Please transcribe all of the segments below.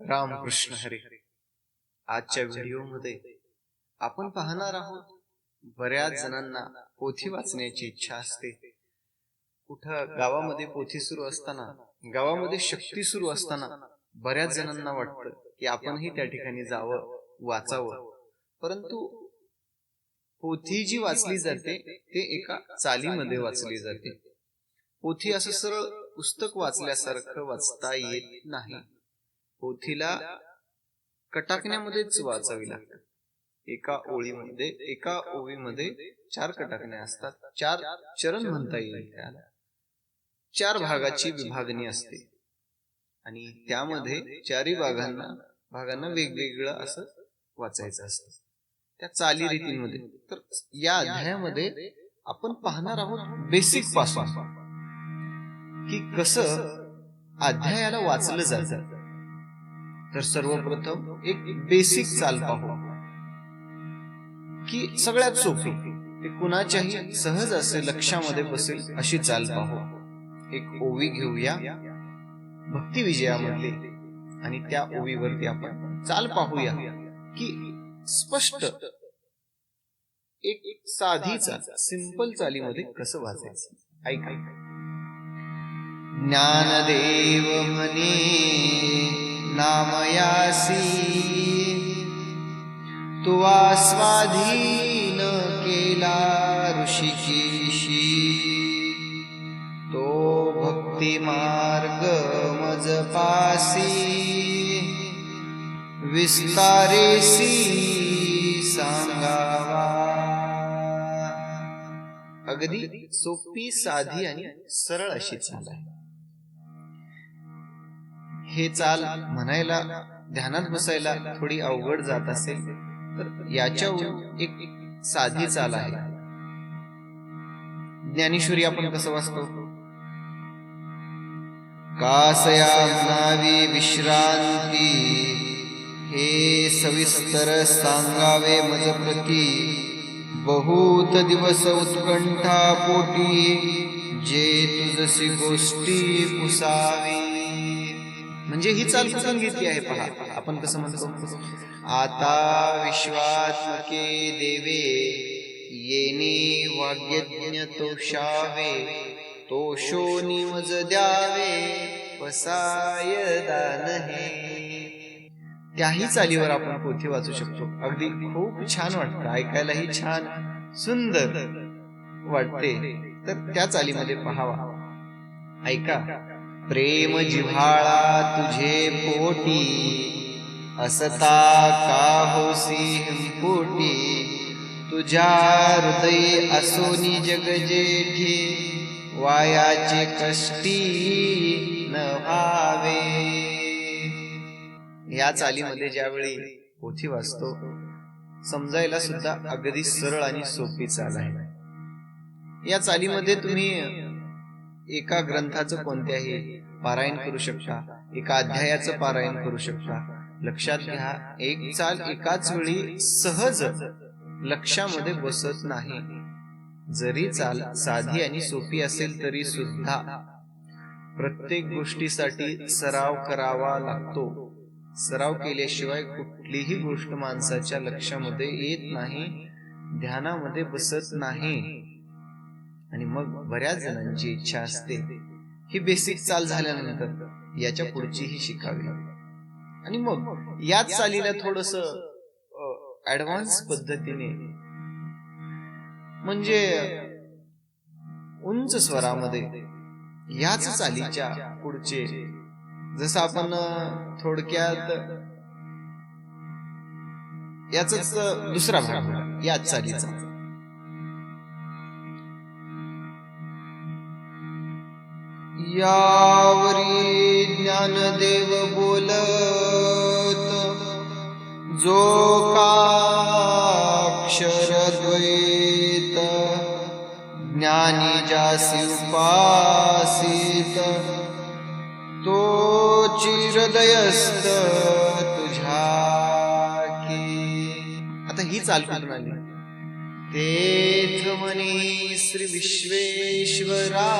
रामकृष्ण हरी. आजच्या व्हिडिओमध्ये आपण पाहणार आहोत बऱ्याच जणांना पोथी वाचण्याची इच्छा असते. कुठं गावामध्ये पोथी सुरू असताना गावामध्ये शक्ती सुरू असताना बऱ्याच जणांना वाटतं की आपणही त्या ठिकाणी जावं वाचावं. परंतु पोथी जी वाचली जाते ते एका चालीमध्ये वाचली जाते. पोथी असं सरळ पुस्तक वाचल्यासारखं वाचता येत नाही. पोथीला कटाकण्यामध्येच वाचावी लागतात. एका ओळीमध्ये एका ओळीमध्ये चार कटाकण्या असतात. चार चरण म्हणता येईल त्याला. चार भागाची विभागणी असते. आणि त्यामध्ये चारही भागांना भागांना वेगवेगळं असं वाचायचं असतं. त्या चालीरीतींमध्ये तर या अध्यायामध्ये आपण पाहणार आहोत बेसिकपासून की कसं अध्यायाला वाचलं जातं. तर सर्वप्रथम एक बेसिक चाल पाहू. की सगळ्यात सोपी ते कुणाच्याही सहज असे लक्षामध्ये बसेल अशी चाल पाहू. एक ओवी घेऊया. भक्ती विजयामधली आणि त्या ओवीवरती आपण चाल पाहूया. की स्पष्ट एक साधी चाल सिंपल चालीमध्ये कसं वाचायचं? ऐका. ज्ञानदेव म्हणे नामयासी। तुवा स्वाधीन केला ऋषिकेशी। तो भक्ती मार्ग मज पासी विस्तारेसी सांगावा। अगदी सोपी साधी आणि सरळ अशी चाल आहे. हे चाल म्हणायला ध्यानात बसायला थोडी अवघड जात असेल तर याच्या एक साधी चाल आहे. ज्ञानेश्वरी आपण कसं वाचतो? कासया म्हणावी विश्रांती हे सविस्तर सांगावे मजप्रती. बहुत दिवस उत्कंठा पोटी जे तुझसी गोष्टी पुसावी. म्हणजे ही चाल कुठून घेतली आहे पहा. आपण कसं म्हणतो? आता विश्वात्मके देवे येणे वाग्यज्ञ तोषावे तोषो निमज द्यावे वसाय दान हे त्याही चालीवर आपण पोथी वाचू शकतो. अगदी खूप छान वाटतं. ऐकायलाही छान सुंदर वाटते. तर त्या चालीमध्ये पहावा. ऐका. प्रेम जिव्हाळा तुझे पोटी असता का होसी पोटी? तुझ्या हृदय असोनी जग जेठी वायाचे कष्टी न व्हावे. या चालीमध्ये ज्यावेळी पोथी वाचतो समजायला सुद्धा अगदी सरळ आणि सोपी चाल आहे. या चालीमध्ये तुम्ही एका ग्रंथाचं कोणत्याही पारायण करू शकता एका अध्यायाचं पारायण करू शकता. लक्षात घ्या एक चाल एकाच वेळी सहज लक्षामध्ये बसत नाही. जरी चाल साधी आणि सोपी असेल तरी सुद्धा प्रत्येक गोष्टीसाठी सराव करावा लागतो. सराव केल्याशिवाय कुठलीही गोष्ट माणसाच्या लक्षामध्ये येत नाही ध्यानामध्ये बसत नाही. आणि मग बऱ्याच जणांची इच्छा असते. ही बेसिक चाल झाल्यानंतर याच्या पुढचीही शिकावी. आणि मग याच चालीला थोडस ऍडव्हान्स पद्धतीने म्हणजे उंच स्वरामध्ये याच चालीच्या पुढचे जसं आपण थोडक्यात याच दुसरा भाग याच चालीचा. यावरी ज्ञानदेव बोलत जो काक्षर द्वैत ज्ञानी जासी उपासित तो चिरदयस्त तुझ्या की आता ही चाल कुठून तेथ मनी श्री विश्वेश्वरा.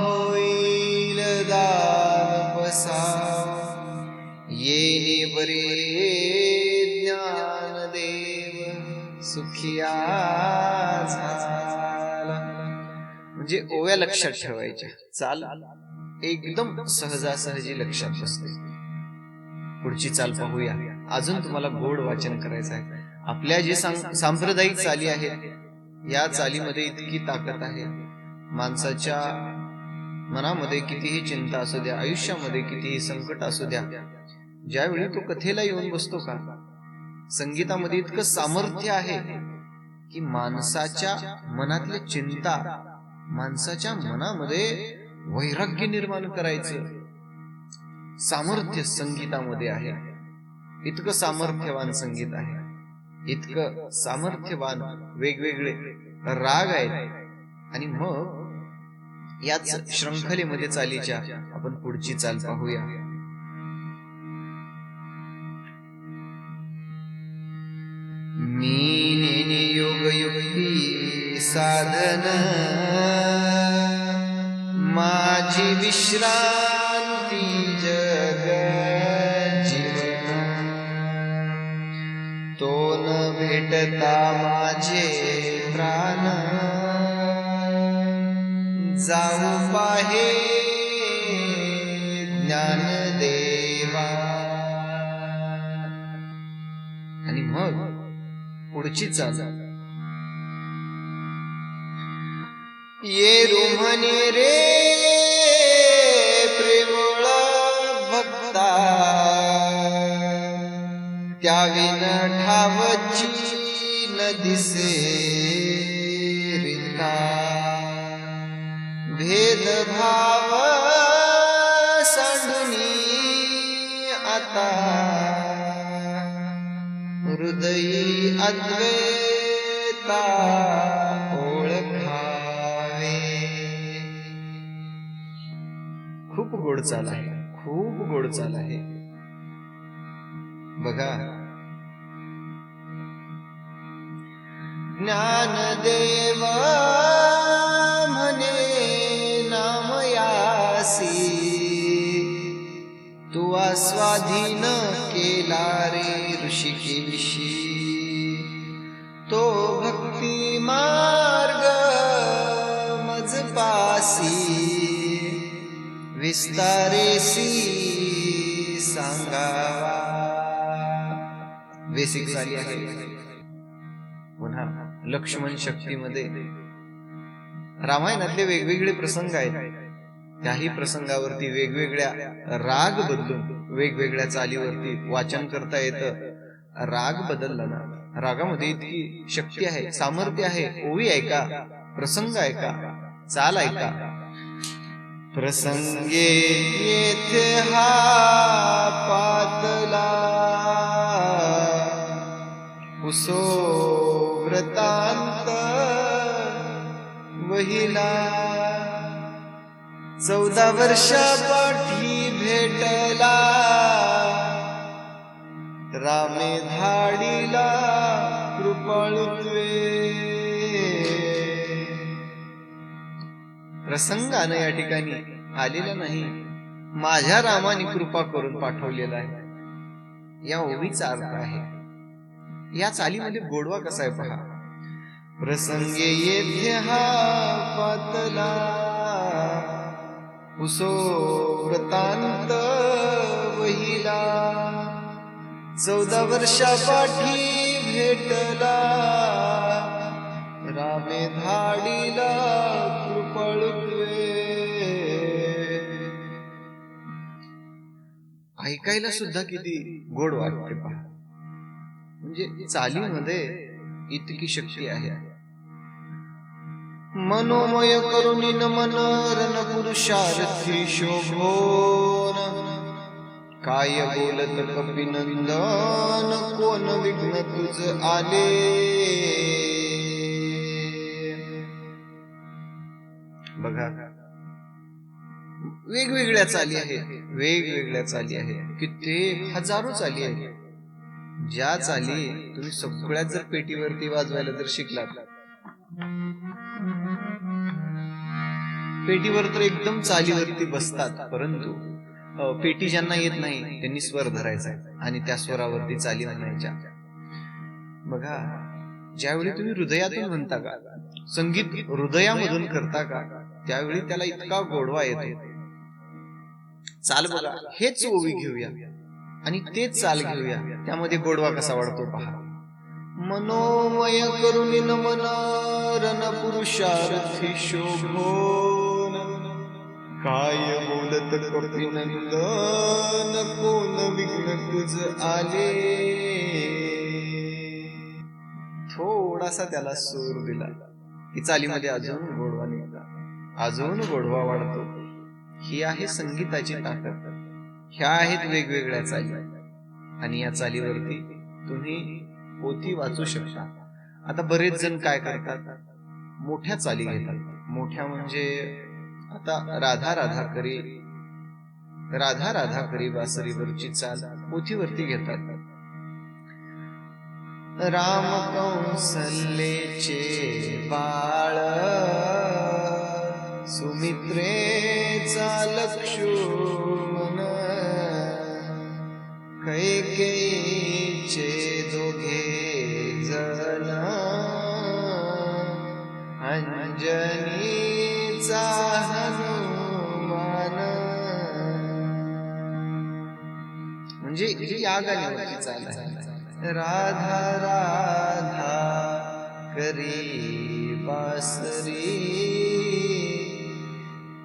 होईल दानपसा येणे बरे ज्ञानदेव सुखिया म्हणजे ओव्या लक्षात ठेवायच्या. चाल. एकदम सहजासहजी लक्षात बसते. पुढची चाल पाहूया. अजून तुम्हाला गोड वाचन करायचं आहे. आपल्या जे सांप्रदायिक चाली आहेत या चालीमध्ये इतकी ताकद आहे. माणसाच्या मनामध्ये कितीही चिंता असू द्या आयुष्यामध्ये कितीही संकट असू द्या ज्यावेळी तो कथेला येऊन बसतो का? संगीतामध्ये इतकं सामर्थ्य आहे की माणसाच्या मनातल्या चिंता माणसाच्या मनामध्ये वैराग्य निर्माण करायचं. सामर्थ्य संगीतामध्ये आहे. इतकं सामर्थ्यवान संगीत आहे. इतकं सामर्थ्यवान वेगवेगळे राग आहेत. आणि मग याच श्रंखलेमध्ये चालीच्या आपण पुढची चाल पाहूया. मी नेने योग युक्ती साधन माझी विश्रांती जग जीवन. तो न भेटता माझे जाऊ पाहे ज्ञान देवा. आणि मग पुढची चाल. ये रुमने रे प्रेमळ भक्ता. त्या विन ठावची न दिसे. भेदभाव सांडुनी आता. हृदयी अद्वैता ओळखावे. खूप गोड चाल आहे. खूप गोड चाल आहे. बघा. ज्ञानदेव नामयासी तू आस्वाधीन केला रे ऋषिकेशी तो भक्ती मार्ग मज पासी विस्तारेसी सांगावा. बेसिक झाली आहे. पुन्हा लक्ष्मण शक्तीमध्ये. रामायणातले वेगवेगळे प्रसंग आहेत. त्याही प्रसंगावरती वेगवेगळ्या राग बदलून वेगवेगळ्या चालीवरती वाचन करता येतं. राग बदलला ना रागामध्ये इतकी शक्ती आहे सामर्थ्य आहे. ओवी ऐका प्रसंग ऐका चाल ऐका. प्रसंगे येथे हा पातला. कुसो व्रतांत वहिला. चौदा वर्षा पाठी भेटला. रामे धाडीला कृपाळुत्वे प्रसंगानं या ठिकाणी आलेला नाही. माझ्या रामाने कृपा करून पाठवलेला आहे. या ओवीचा अर्थ आहे. या चालीमध्ये गोडवा कसा आहे पहा. प्रसंगे येथे हा पातला. उसो व्रतांत वहिला चौदा वर्षा पाठी भेटला. रामे धाडीला कृपळुत्वे ऐकायला सुद्धा किती गोड वाटते पहा. म्हणजे चालीमध्ये इतकी शक्ती आहे. मनोमय करुणी मन रण पुरुषार्थी शोभोन. काय बोलत कपिनंदन कोण विघ्न तुझ आले? बघा वेगवेगळ्या चाली आहेत. वेगवेगळ्या चाली आहेत. कित्येक हजारो चाली आहेत. ज्या चाली तुम्ही सगळ्याच जर पेटीवरती वाजवायला जर शिकलात. पेटीवर तर एकदम चालीवरती बसतात परंतु पेटी ज्यांना येत नाही त्यांनी स्वर धरायचा आणि त्या स्वरावरती चाली म्हणायच्या. बघा ज्यावेळी तुम्ही हृदयातून म्हणता का संगीत हृदयामधून करता का त्यावेळी त्याला इतका गोडवा येतो. चाल बघा हेच ओवी घेऊया. आणि तेच चाल घेऊया. त्यामध्ये गोडवा कसा वाढतो पहा. मनोमय करुणी नमन रण पुरुषार्थी शोभो. काय बोलत कपिनंदन कोण विघ्न तुझ आले? थोडासा त्याला सूर दिला. की चालीमध्ये अजून गोडवा निघाला. अजून गोडवा वाढतो. ही आहे संगीताची ताकद. ह्या आहेत वेगवेगळ्या चाली. आणि या चालीवरती तुम्ही पोती वाचू शकता. आता बरेच जण काय करतात? मोठ्या चाली घेतात. मोठ्या म्हणजे आता राधा राधा करी. राधा राधा करी बासरीवरची चाल पोथीवरती घेतात. राम कौसल्येचे बाळ सुमित्रेचा लक्ष्मण चाल. आहे राधा राधा करी बासरी.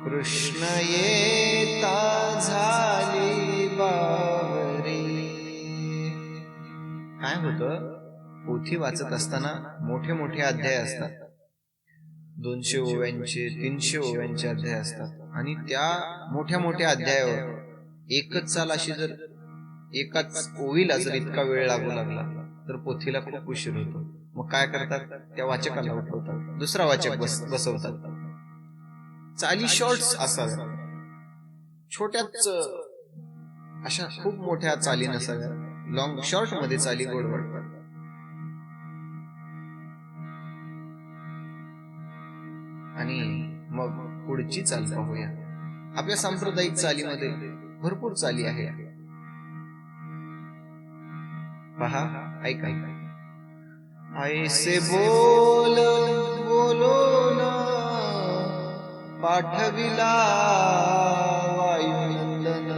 कृष्ण येता झाली बावरी. काय होत? पोथी वाचत असताना मोठे मोठे अध्याय असतात. दोनशे ओव्यांचे तीनशे ओव्यांचे अध्याय असतात. आणि त्या मोठ्या मोठ्या अध्यायावर एकच चाल अशी जर एकाच ओवीला जर इतका वेळ लागू लागला तर पोथीला खूप उशीर होतो. मग काय करतात? त्या वाचकाला उठवतात. दुसरा वाचक बस बसवतात. चाली शॉर्ट्स असाव्या छोट्याच अशा खूप मोठ्या चाली नसाव्या लॉंग शॉर्टमध्ये चाली गोड वाटतात आणि मग पुढची चाल पाहूया. आपल्या सांप्रदायिक चालीमध्ये भरपूर चाली आहे पहा ऐका ऐसे बोल बोलो ना पाठविला वायुनंदन.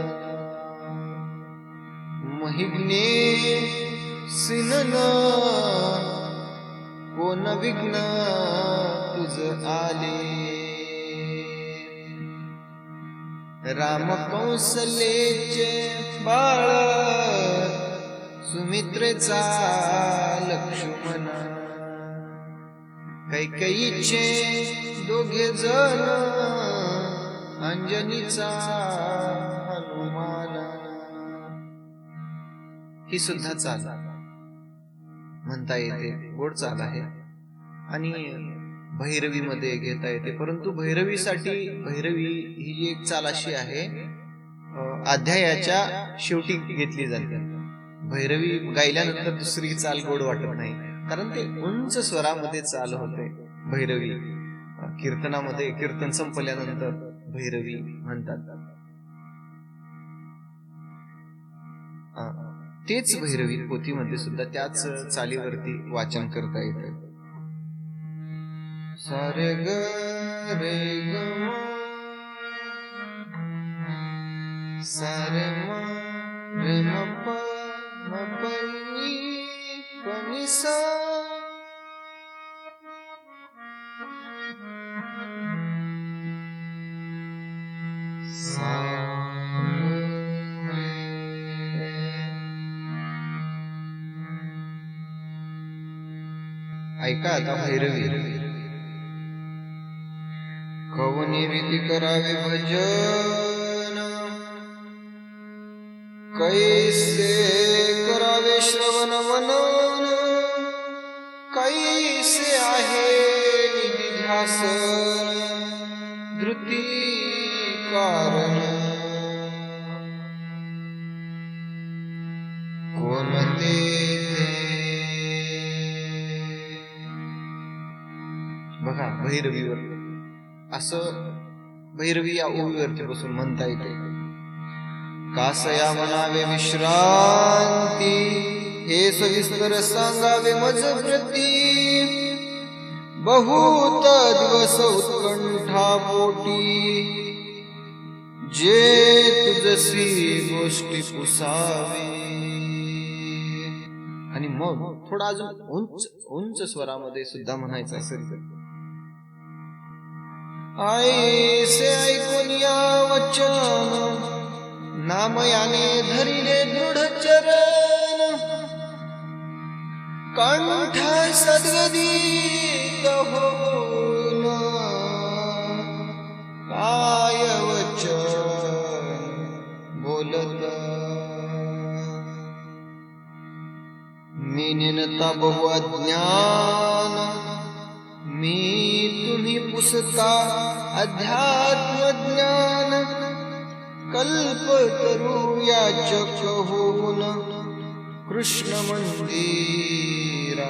महिग्ने सिनन कोण विघ्न तुझ आले. राम कौसलेचे बाळ सुमित्रेचा लक्ष्मण। कैकईचे दोघे जण अंजनीचा हनुमान। ही सुद्धा चाल। म्हणता येते गोड चाल आहे. आणि भैरवी मध्ये घेता येते. परंतु भैरवीसाठी भैरवी ही एक चाल अशी आहे अध्यायाच्या शेवटी घेतली जाते. भैरवी गायल्यानंतर दुसरी चाल गोड वाटत नाही. कारण ते उंच स्वरामध्ये चाल होते. भैरवी कीर्तनामध्ये कीर्तन संपल्यानंतर भैरवी म्हणतात. तेच भैरवी पोथीमध्ये सुद्धा त्याच चालीवरती वाचन करता येतं. सारे ग रे ग सारे मा रे प म प नी ऐका आता भैरवी. कवनी रीती करावे भजन. कैसे कारण. कोणते बघा भैरवीवर. असं भैरवी या ओवीवरती बसून म्हणता येते. कासया म्हणावे विश्रांती हे सविस्तर सांगावे मज प्रती बहुत दिवस उत्कंठा पोटी जे तुझसी गोष्टी पुसावी. आणि मग थोडा अजून उंच उंच स्वरामध्ये सुद्धा म्हणायचं असेल तर. ऐसे ऐकून या वचन नामयाने धरिले दृढ चरण. कंठ सद्गदी होऊन मीनिनताभुवज्ञानी तु पुसता अध्यात्म ज्ञान कल्प अध्यात्मज्ञान कल्पकरु कृष्ण कृष्णमण्डिरा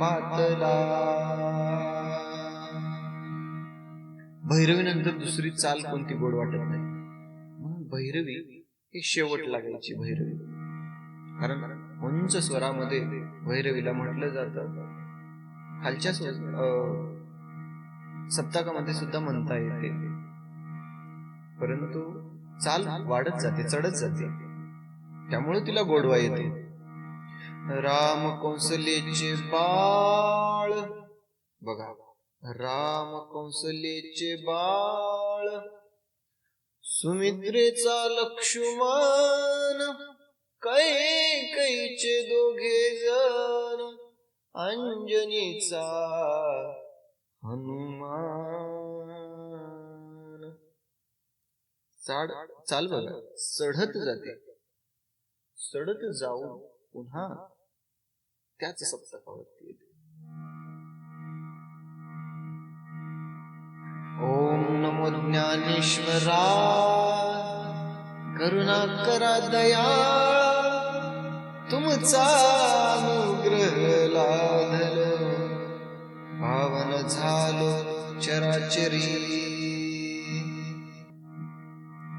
पातरा भैरवी नंतर दुसरी चाल कोणती गोड वाटत नाही. म्हणून भैरवी हे शेवट लागायची भैरवी. कारण उंच स्वरामध्ये भैरवीला म्हटलं जातं. खालच्या सप्ताकामध्ये सुद्धा म्हणता येते. परंतु चाल वाढत जाते चढत जाते. त्यामुळे तिला गोडवा येते. राम कौसलेचे बाळ. बघा. राम कौसलेचे बाळ सुमित्रेचा लक्ष्मण कै कैचे दोघे जण अंजनीचा हनुमान. चाड चाल बघा चढत जाते. चढत जाऊन पुन्हा त्याच सप्तकावरती येते. ओम ज्ञानेश्वरा करुणा करा दया तुमचा अनुग्रह लाधल पावन झालो चराचरी.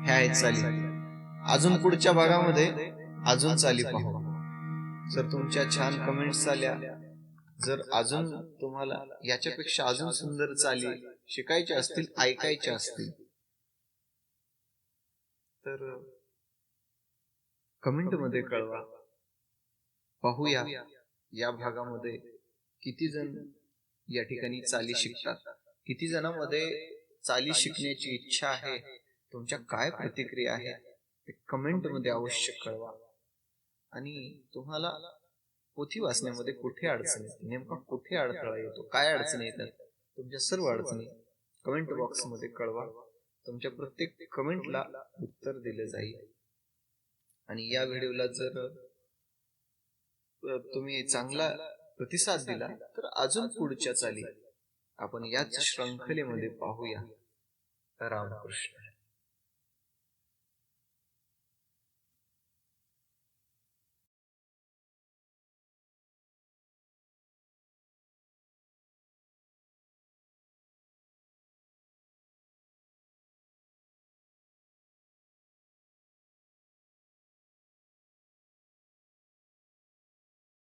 ह्या आहेत चाली. अजून पुढच्या भागामध्ये अजून चाली पाहू. जर तुमच्या छान कमेंट्स आल्या जर अजून तुम्हाला याच्यापेक्षा अजून सुंदर चाली शिकायच्या असतील ऐकायच्या असतील तर कमेंटमध्ये कळवा. पाहूया या भागामध्ये किती जण या ठिकाणी चाली शिकतात? किती जणांमध्ये चाली शिकण्याची इच्छा आहे? तुमच्या काय प्रतिक्रिया आहेत ते कमेंटमध्ये अवश्य कळवा. आणि तुम्हाला पोथी वाचण्यामध्ये कुठे अडचण येते? नेमका कुठे अडथळा येतो? काय अडचणी येतात? तुमच्या सर्व अडचणी कमेंट बॉक्समध्ये कळवा. तुमच्या प्रत्येक कमेंटला उत्तर दिलं जाईल. आणि या व्हिडिओला जर तुम्ही चांगला प्रतिसाद दिला तर अजून पुढच्या चाली आपण याच श्रंखलेमध्ये पाहूया. रामकृष्ण.